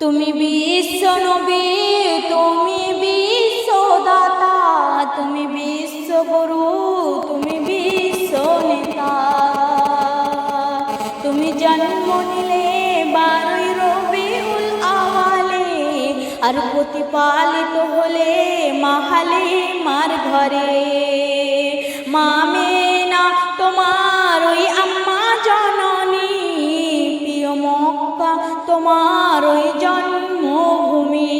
তুমি বিশ্ব নবী, তুমি বিশ্বদাতা তুমি বিশ্বগুরু তুমি বিশ্ব নেতা। তুমি জন্ম নিলে বারোই রবিউল আওয়ালে, আর প্রতিপালিত হলে মাহালে মার ঘরে। মামেনা তোমার ওই তোমার ওই জন্মভূমি।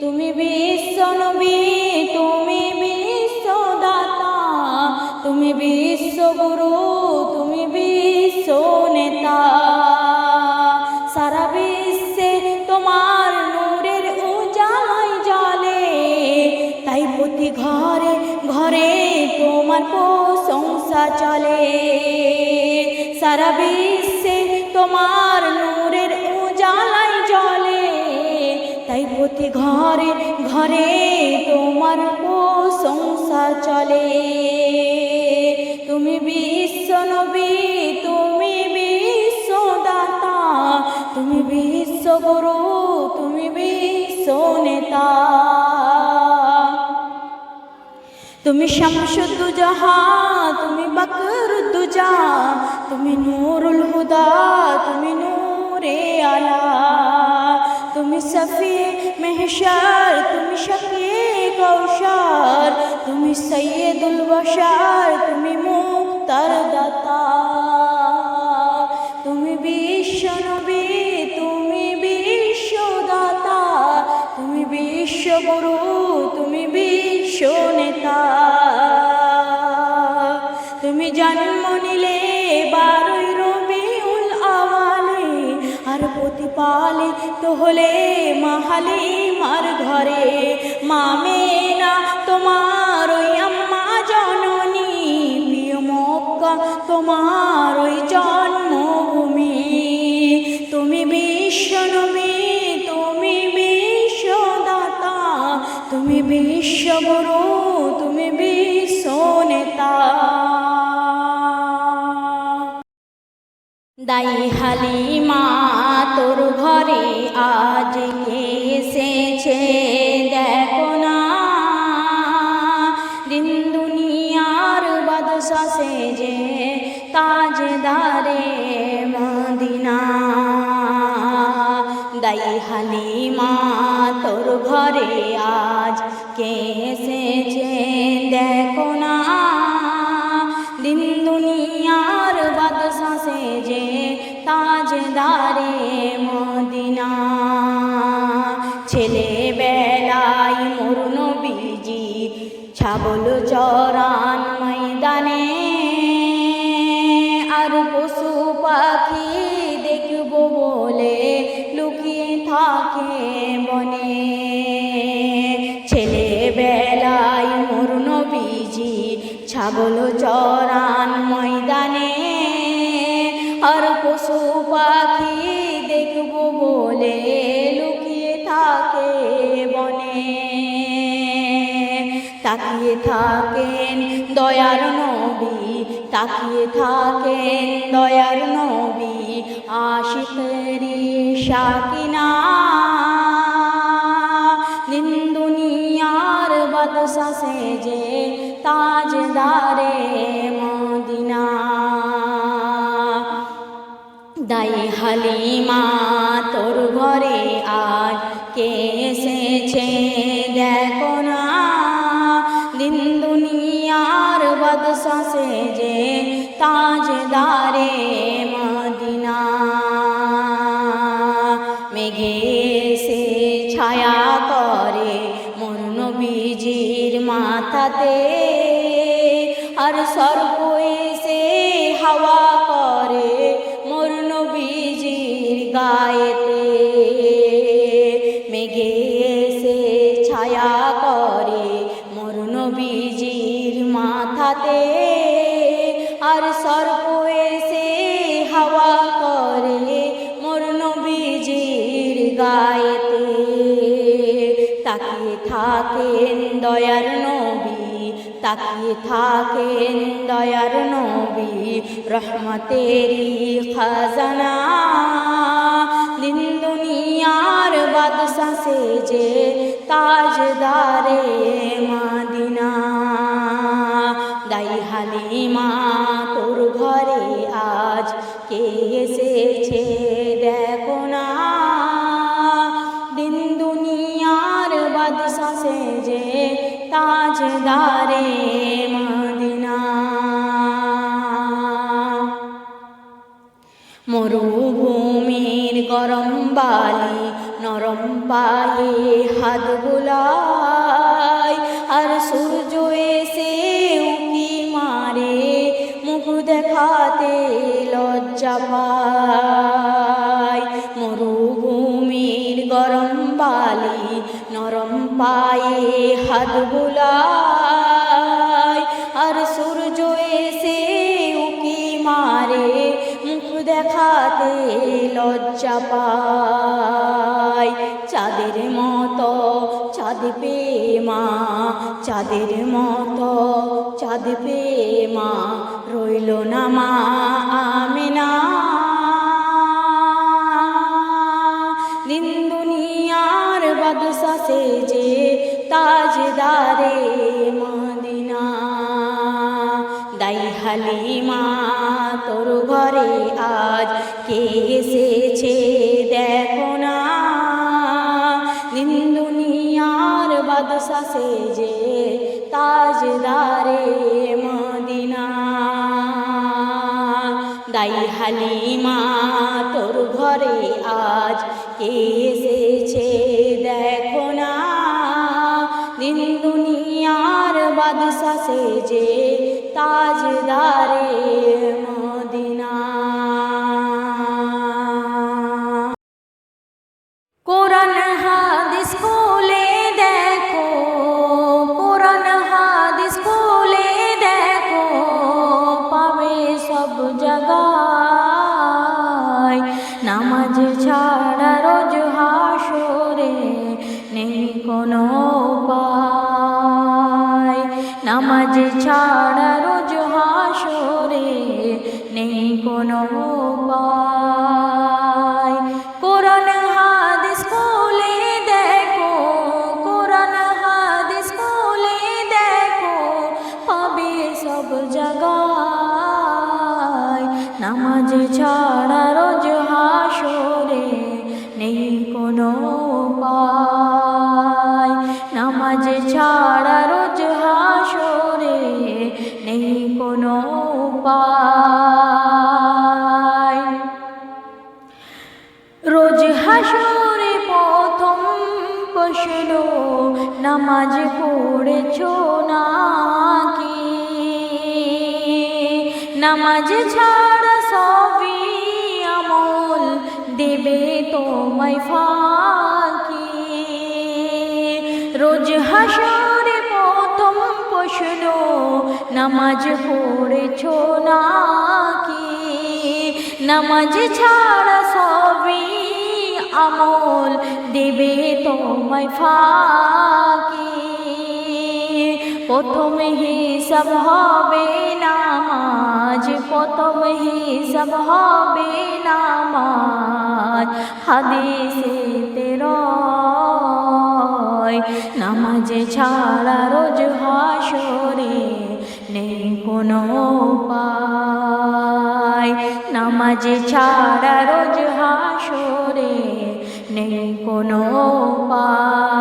তুমি বিশ্ব নবী, তুমি বিশ্বদাতা। তুমি বিশ্বগুরু, তুমি বিশ্ব নেতা সারা বিশ্বে তোমার নূরের উজালাই জলে। তাই প্রতি ঘরে ঘরে তোমার প্রশংসা চলে। সারা বিশ্বে তোমার ঘরে ঘরে তোমার প্রশংসা চলে। তুমি বিশ্ব নবী, তুমি বিশ্বদাতা তুমি বিশ্বগুরু তুমি বিশ্ব নেতা। তুমি শামসুদ্দুজাহা, তুমি বকরুদ্দুজা, তুমি নূরুল হুদা, তুমি নূরে আলা। সফি মেহশার তুমি শকি কৌশার তুমি সৈয়দুল বশার, তুমি মুক্তার দাতা তুমি বিশ্ব নবী, তুমি বিশ্বদাতা, তুমি বিশ্বগুরু প্রতিপালিত হলে মাহালি মার ঘরে। মামেনা তোমার ওই আম্মা জননী। প্রিয় মক্কা, তোমার ওই জন্মভূমি। তুমি বিশ্ব নবী তুমি বিশ্বদাতা। তুমি বিশ্বগুরু, তুমি বিশ্ব নেতা দাই তোর ঘরে আজ এসেছে, দেখো না। দিন দুনিয়ার বাদশা সেজে তাজদারে মদিনা। দাই হালিমা, তোর ঘরে আজ কে এসেছে, দেখো না। পাখি দেখব বলে লুকিয়ে থাকে বনে। তাকিয়ে থাকেন দয়ার নবী, তাকিয়ে থাকেন দয়ার নবী, আশিকেরি শাকিনা দিন দুনিয়ার বাদশা সেজে তাজদারে এসেছে দেখো না দিন দুনিয়ার বাদশা যে তাজদারে দয়ার নবী, তাকিয়ে থাকেন দয়ার নবী রহমতেরি খাজানা। দিন দুনিয়ার বাদশা সেজে তাজদারে মাদিনা। দাই হালিমা পায়ে হাত বুলাই, আর সূর্য এসে উকি মারে, মুখ দেখাতে লজ্জা পায়। মরুভূমির গরম বালি নরম পায়ে হাত বুলাই, আর সূর্য এসে উকি মারে, মুখ দেখাতে লজ্জা পায়। চাঁদের মতো, চাঁদ পে মা, চাঁদের মতো, চাঁদ পে মা, রইল না মা আমেনা। দিন দুনিয়ার সে যে তাজদারে মদিনা। দাই হালিমা, তোর ঘরে আজ কে এসেছে দেখো। সে যে তাজদারে মদিনা। দাই হালিমা, তোর ঘরে আজ কে এসেছে দেখো না। দিন দুনিয়ার বাদশা সে যে তাজদারে সব জায়গায় নামাজ ছাড়া রোজ হাসরে নেই কোনো পায় নামাজ ছাড়া রোজ হাসরে নেই কোনো উপায়। রোজ হাসরে প্রথম প্রশ্ন নামাজ পড়েছো নাকি নামাজ ছাড়া সবই আমল দেবে তোমায় ফাঁকি। রোজ হাসরে প্রথম প্রশ্ন, নামাজ পড়েছো নাকি? নামাজ ছাড়া সবই আমল দেবে তোমায় ফাঁকি। প্রথম হিসাব হবে নামাজ প্রথম হিসাব হবে নামাজ। হাদিসে তেরয়, নামাজ ছাড়া রোজ হাসরে নেই কোনো উপায়। নামাজ ছাড়া রোজ হাসরে নেই কোনো উপায়।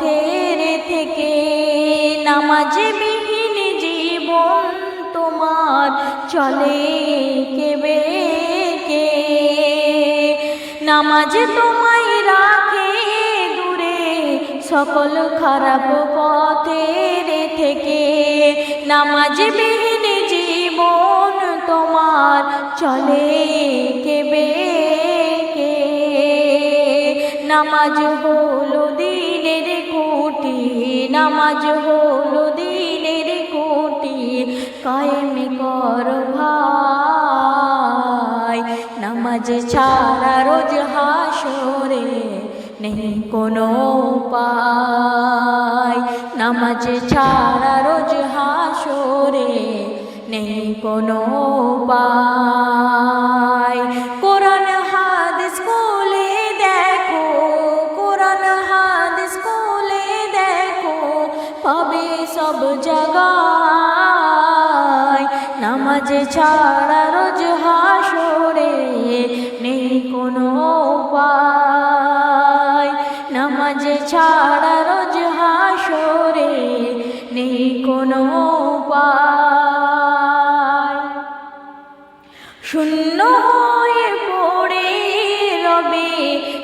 পথের থেকে নামাজ বিহীন জীবন তোমার চলে কেবে কে? নামাজ তোমায় রাখে দূরে সকল খারাপ পথের থেকে। নামাজ বিহীন জীবন তোমার চলে কেবে কে? নামাজ কোটি নামাজ হলো দিনের কোটি। কায়েম কর ভাই। নামাজ ছাড়া রোজ হাসরে নেই কোনো পায় নামাজ ছাড়া রোজ হাসরে নেই কোনো পায় ছাড়া রোজ হাসরে নেই কোনো উপায়। নামাজ ছাড়া রোজ হাসরে নেই কোনো উপায়। শূন্য হয়ে পড়ে রবে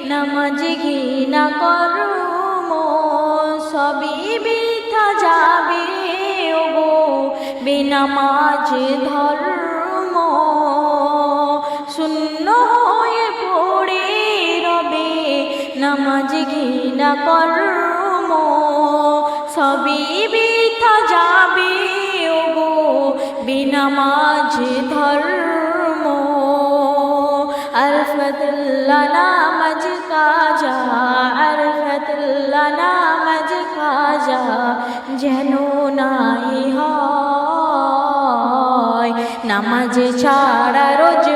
নামাজ ঘৃণা করম, সবই বৃথা যাবে। বেনামাজ ধর্ম। শূন্য হয়ে পড়ে রবে নামাজ ঘৃণা করম। সবই বৃথা যাবে, ওগো বেনামাজ ধর্ম। আরফতুল্লাহ নামাজ কাজা আরফতুল্লাহ নামাজ কাজা, যেন নাই হয় নামাজ ছাড়া রোজ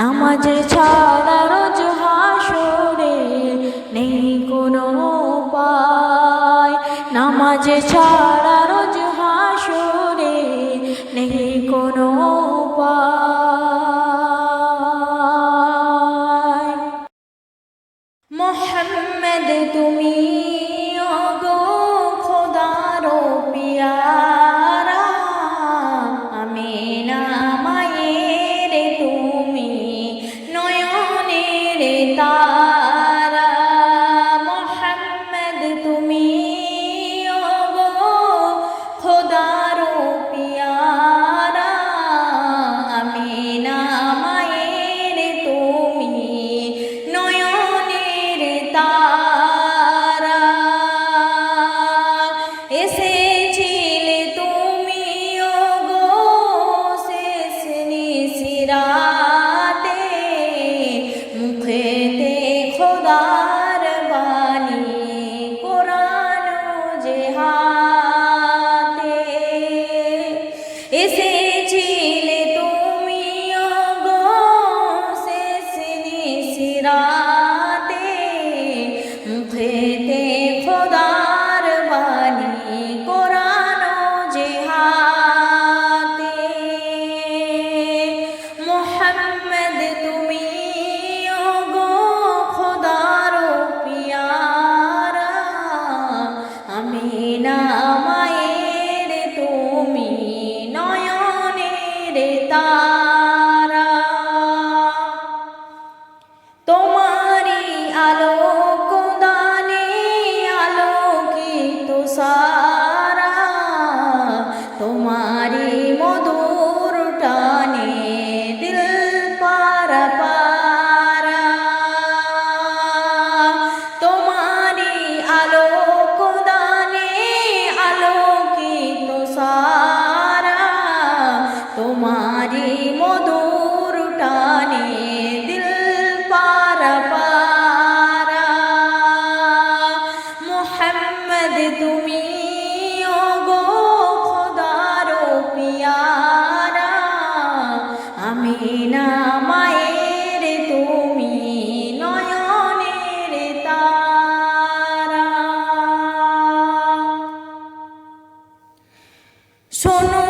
নামাজ ছাড়া রোজ হাসরে নেই কোনো পায় নামাজ ছাড়া তা তোমারি মধুর শোনো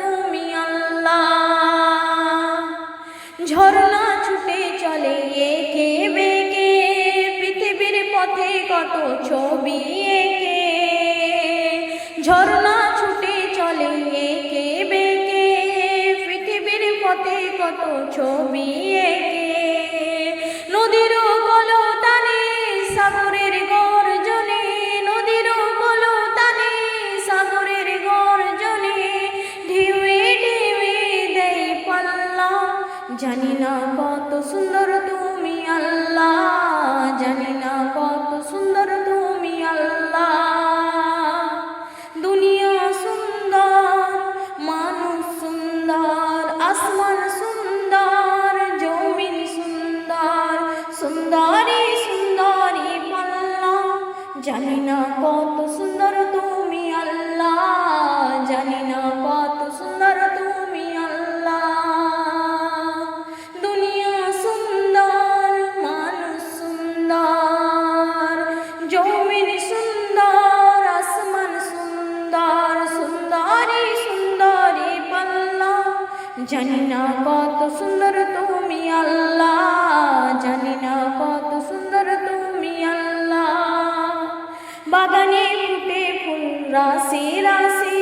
বাগানে ফুটে ফুল, রাশি রাশি।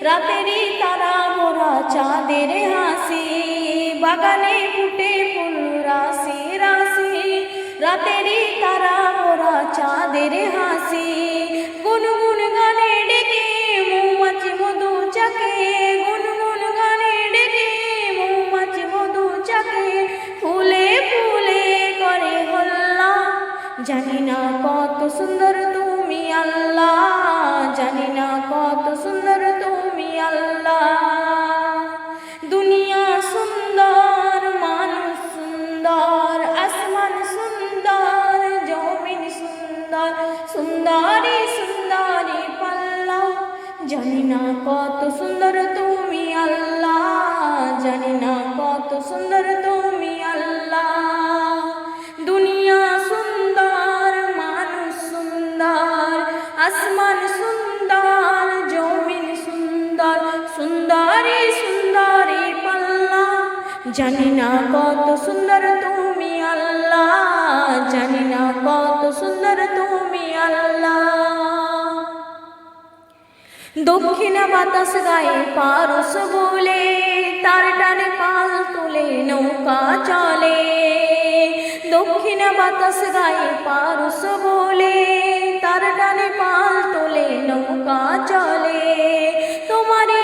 রাতেরই তারা মোরা চাঁদের হাসি। বাগানে ফুটে ফুল, রাশি রাশি। রাতেরই তারা মোরা চাঁদের হাসি। গুনগুন গানে ডেকে মৌমাছি মধু চাকে। গুনগুন গানে ডেকে মৌমাছি মধু চাকে। ফুলে ফুলে করে হল্লা। জানি না কত সুন্দর জানি না কত সুন্দর জানি না কত সুন্দর তুমি আল্লাহ, জানি না কত সুন্দর তুমি আল্লাহ। দক্ষিণা বাতাস গায়ে পারস বলে, তার টানে পাল তুলে নৌকা চলে। দক্ষিণা বাতাস গায়ে পারস বলে, তার টানে পাল তুলে নৌকা চলে। তোমারই